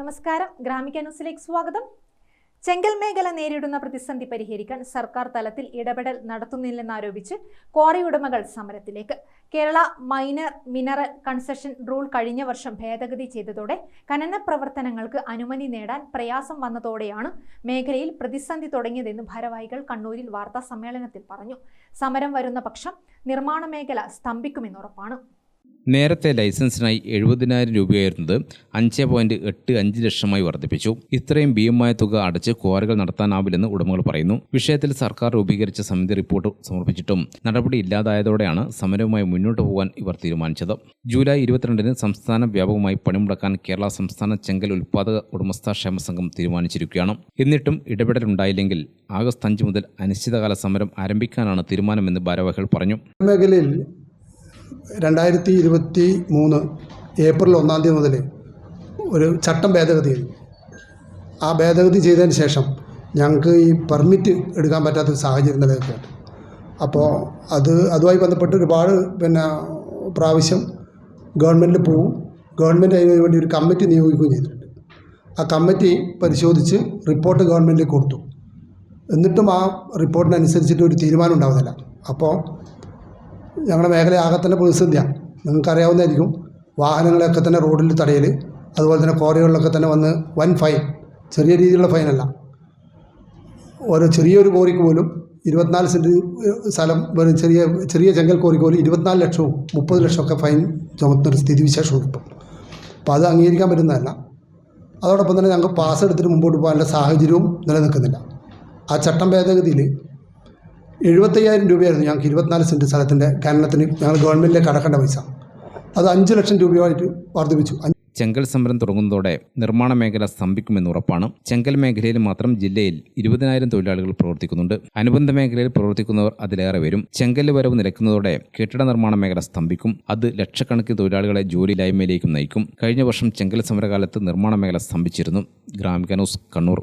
നമസ്കാരം. ഗ്രാമിക ന്യൂസിലേക്ക് സ്വാഗതം. ചെങ്കൽ മേഖല നേരിടുന്ന പ്രതിസന്ധി പരിഹരിക്കാൻ സർക്കാർ തലത്തിൽ ഇടപെടൽ നടത്തുന്നില്ലെന്നാരോപിച്ച് ക്വാറി ഉടമകൾ സമരത്തിലേക്ക്. Kerala minor mineral concession rule കഴിഞ്ഞ വർഷം ഭേദഗതി ചെയ്തതോടെ ഖനന പ്രവർത്തനങ്ങൾക്ക് അനുമതി നേടാൻ പ്രയാസം വന്നതോടെയാണ് മേഖലയിൽ പ്രതിസന്ധി തുടങ്ങിയതെന്ന് ഭാരവാഹികൾ കണ്ണൂരിൽ വാർത്താ സമ്മേളനത്തിൽ പറഞ്ഞു. സമരം വരുന്ന പക്ഷം നിർമ്മാണ മേഖല സ്തംഭിക്കുമെന്നുറപ്പാണ്. നേരത്തെ ലൈസൻസിനായി എഴുപതിനായിരം രൂപയായിരുന്നത് അഞ്ച് പോയിന്റ് എട്ട് അഞ്ച് ലക്ഷമായി വർദ്ധിപ്പിച്ചു. ഇത്രയും ഭീമമായ തുക അടച്ച് ക്വാറികൾ നടത്താനാവില്ലെന്ന് ഉടമകൾ പറയുന്നു. വിഷയത്തിൽ സർക്കാർ രൂപീകരിച്ച സമിതി റിപ്പോർട്ട് സമർപ്പിച്ചിട്ടും നടപടി ഇല്ലാതായതോടെയാണ് സമരവുമായി മുന്നോട്ട് പോകാൻ ഇവർ തീരുമാനിച്ചത്. ജൂലൈ ഇരുപത്തിരണ്ടിന് സംസ്ഥാന വ്യാപകമായി പണിമുടക്കാൻ കേരള സംസ്ഥാന ചെങ്കൽ ഉൽപ്പാദക ഉടമസ്ഥാ ക്ഷേമ സംഘം തീരുമാനിച്ചിരിക്കുകയാണ്. എന്നിട്ടും ഇടപെടലുണ്ടായില്ലെങ്കിൽ ആഗസ്റ്റ് അഞ്ച് മുതൽ അനിശ്ചിതകാല സമരം ആരംഭിക്കാനാണ് തീരുമാനമെന്ന് ഭാരവാഹികൾ പറഞ്ഞു. രണ്ടായിരത്തി ഇരുപത്തി മൂന്ന് ഏപ്രിൽ ഒന്നാം തീയതി മുതൽ ഒരു ചട്ടം ഭേദഗതി ചെയ്തു ആ ഭേദഗതി ചെയ്തതിന് ശേഷം ഞങ്ങൾക്ക് ഈ പെർമിറ്റ് എടുക്കാൻ പറ്റാത്ത സാഹചര്യം നിലനിൽക്കുകയാണ്. അപ്പോൾ അത് അതുമായി ബന്ധപ്പെട്ട് ഒരുപാട് പിന്നെ പ്രാവശ്യം ഗവൺമെന്റിൽ പോവും. ഗവൺമെന്റ് അതിന് വേണ്ടി ഒരു കമ്മിറ്റി നിയോഗിക്കുകയും ചെയ്തിട്ടുണ്ട്. ആ കമ്മിറ്റി പരിശോധിച്ച് റിപ്പോർട്ട് ഗവൺമെന്റിൽ കൊടുത്തു. എന്നിട്ടും ആ റിപ്പോർട്ടിനനുസരിച്ചിട്ട് ഒരു തീരുമാനം ഉണ്ടാവുന്നില്ല. അപ്പോൾ ഞങ്ങളുടെ മേഖല ആകെ തന്നെ പ്രതിസന്ധിയാണ് നിങ്ങൾക്കറിയാവുന്നതായിരിക്കും. വാഹനങ്ങളെയൊക്കെ തന്നെ റോഡിൽ തടയൽ അതുപോലെ തന്നെ ക്വാറികളിലൊക്കെ തന്നെ വന്ന് വൻ ഫൈൻ. ചെറിയ രീതിയിലുള്ള ഫൈനല്ല ഓരോ ചെറിയൊരു കോറിക്ക് പോലും ഇരുപത്തിനാല് സെന്റ് സ്ഥലം ചെറിയ ചെറിയ ചെങ്കൽ കോറിക്ക് പോലും ഇരുപത്തിനാല് ലക്ഷവും മുപ്പത് ലക്ഷമൊക്കെ ഫൈൻ ചുമത്തുന്നൊരു സ്ഥിതിവിശേഷമുണ്ട് ഇപ്പം. അപ്പോൾ അത് അംഗീകരിക്കാൻ പറ്റുന്നതല്ല. അതോടൊപ്പം തന്നെ ഞങ്ങൾക്ക് പാസ് എടുത്തിട്ട് മുമ്പോട്ട് പോകാനുള്ള സാഹചര്യവും നിലനിൽക്കുന്നില്ല. ആ ചട്ടം ഭേദഗതിയിൽ എഴുപത്തയ്യായിരം രൂപയായിരുന്നു ഞങ്ങൾക്ക് ഇരുപത്തിനാല് സെന്റ് സ്ഥലത്തിന്റെ ഖനനത്തിന് ഞങ്ങൾ ഗവൺമെന്റിലേക്ക് അടക്കേണ്ട പൈസ. അത് അഞ്ച് ലക്ഷം രൂപയായിട്ട് വർദ്ധിപ്പിച്ചു. ചെങ്കൽ സമരം തുടങ്ങുന്നതോടെ നിർമ്മാണ മേഖല സ്തംഭിക്കുമെന്ന് ഉറപ്പാണ്. ചെങ്കൽ മേഖലയിൽ മാത്രം ജില്ലയിൽ ഇരുപതിനായിരം തൊഴിലാളികൾ പ്രവർത്തിക്കുന്നുണ്ട്. അനുബന്ധ മേഖലയിൽ പ്രവർത്തിക്കുന്നവർ അതിലേറെ വരും. ചെങ്കൽ വരവ് നിരക്കുന്നതോടെ കെട്ടിട നിർമ്മാണ മേഖല സ്തംഭിക്കും. അത് ലക്ഷക്കണക്കിന് തൊഴിലാളികളെ ജോലിയില്ലായ്മയിലേക്കും നയിക്കും. കഴിഞ്ഞ വർഷം ചെങ്കൽ സമരകാലത്ത് നിർമ്മാണ മേഖല സ്തംഭിച്ചിരുന്നു. ഗ്രാമിക ന്യൂസ് കണ്ണൂർ.